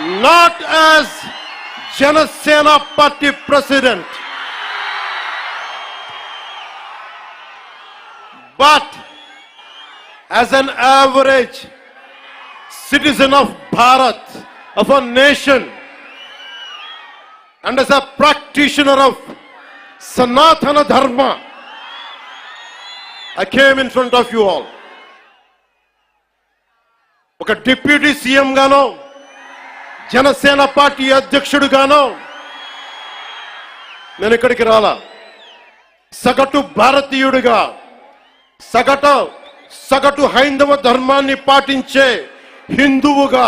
not as Janasena Party president, but as an average citizen of Bharat, of a nation, and as a practitioner of Sanatana Dharma, I came in front of you all. ఒక deputy CM గానో Janasena party అధ్యక్షుడుగాను నేను ఇక్కడికి రాలా. సగటు భారతీయుడిగా సగట సగటు హైందవ ధర్మాన్ని పాటించే హిందువుగా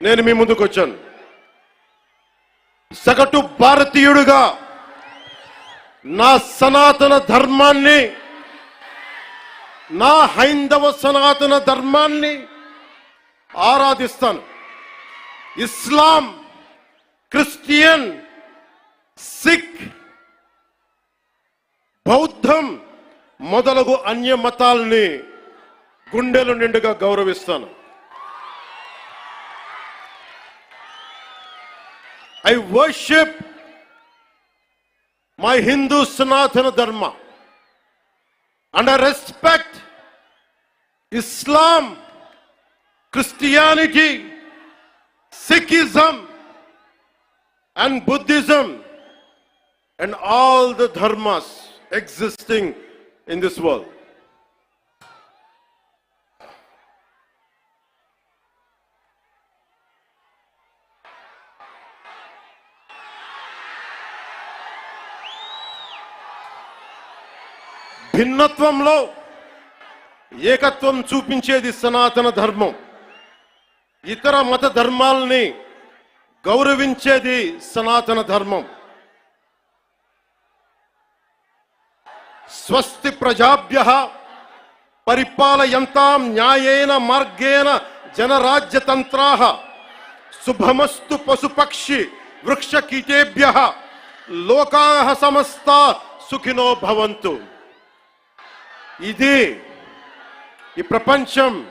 నేను మీ ముందుకు వచ్చాను. సగటు భారతీయుడిగా నా సనాతన ధర్మాన్ని నా హైందవ సనాతన ధర్మాన్ని ఆరాధిస్తాను. ఇస్లాం క్రిస్టియన్ సిక్ బౌద్ధం మొదలగు అన్య మతాల్ని గుండెలు నిండుగా గౌరవిస్తాను. I worship my Hindu Sanatana Dharma and I respect Islam Christianity. Sikhism, and Buddhism, and all the dharmas existing in this world. భిన్నత్వంలో ఏకత్వం చూపించేది సనాతన ధర్మం ఇతర మత ధర్మాలని గౌరవించేది సనాతన ధర్మం. స్వస్తి ప్రజాభ్య పరిపాలయంతాం న్యాయేన మార్గేణ జనరాజ్యతంత్రా. శుభమస్తు పశుపక్షి వృక్ష కీటేభ్య లోకా సమస్త సుఖినో భవంతు. ఇది ఈ ప్రపంచం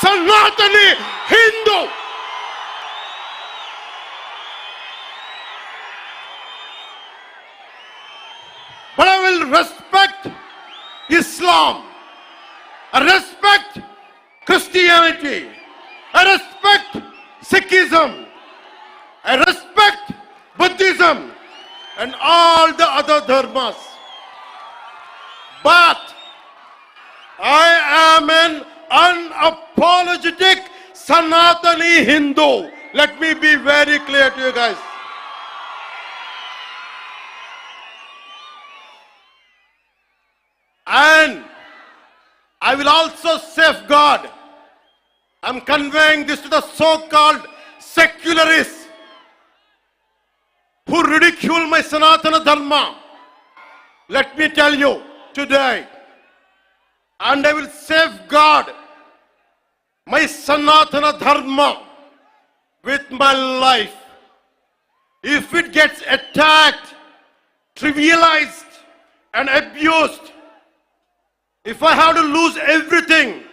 Sanatani Hindu. But I will respect Islam. I respect Christianity. I respect Sikhism. I respect Buddhism and all the other dharmas. But I am an unapologetic Sanatani Hindu. Let me be very clear to you guys. And I will also safeguard. I'm conveying this to the so-called secularists who ridicule my Sanatana Dharma. Let me tell you today, and I will safeguard my Sanatana Dharma with my life. If it gets attacked, trivialized, and abused, if I have to lose everything,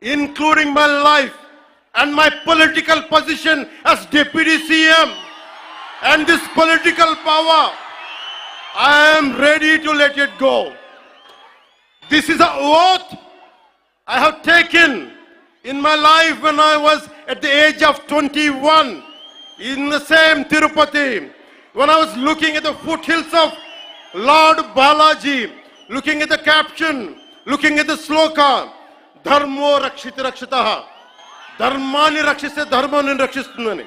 including my life and my political position as deputy CM and this political power, I am ready to let it go. This is a oath I have taken in my life, when I was at the age of 21, in the same Tirupati, when I was looking at the foothills of Lord Balaji, looking at the caption, looking at the sloka, Dharmo Rakshita Rakshitaha, Dharmani Rakshita Dharmani Rakshistundani.